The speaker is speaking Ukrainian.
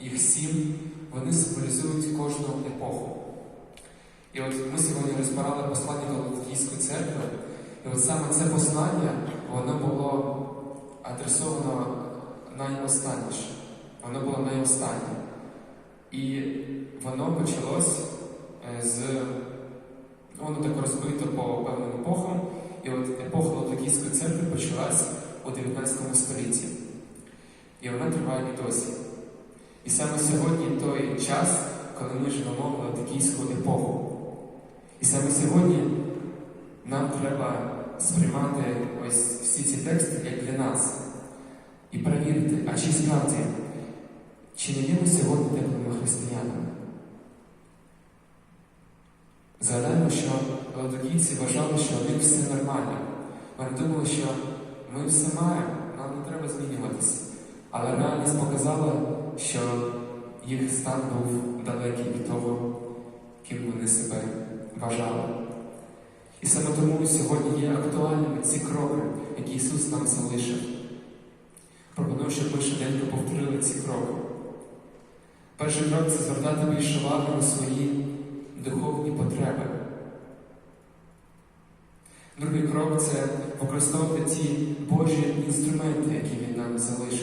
їх сім, вони символізують кожну епоху. І от ми сьогодні розбирали послання до Латвійської церкви, і от саме це послання, воно було адресовано найостанніше. Воно було найостаннє. І воно почалось е, з. ну, Воно так розбито по певним епохам. І от епоха Латвійської церкви почалась у 19 столітті. І вона триває і досі. І саме сьогодні той час, коли ми живемо в Латвійську епоху. І саме сьогодні нам треба сприймати ось всі ці тексти як для нас. І перевірити, а чи справді, чи не є ми сьогодні теплими християнами? Згадаємо, що ладокійці вважали, що в них все нормально. Вони думали, що ми все маємо, нам не треба змінюватися. Але реальність показала, що їх стан був далекий від того, ким вони себе вважали. І саме тому сьогодні є актуальними ці кроки, які Ісус нам залишив. Пропоную, щоб ми швиденько повторили ці кроки. Перший крок це звертати більше уваги на свої духовні потреби. Другий крок це використовувати ті Божі інструменти, які він нам залишив.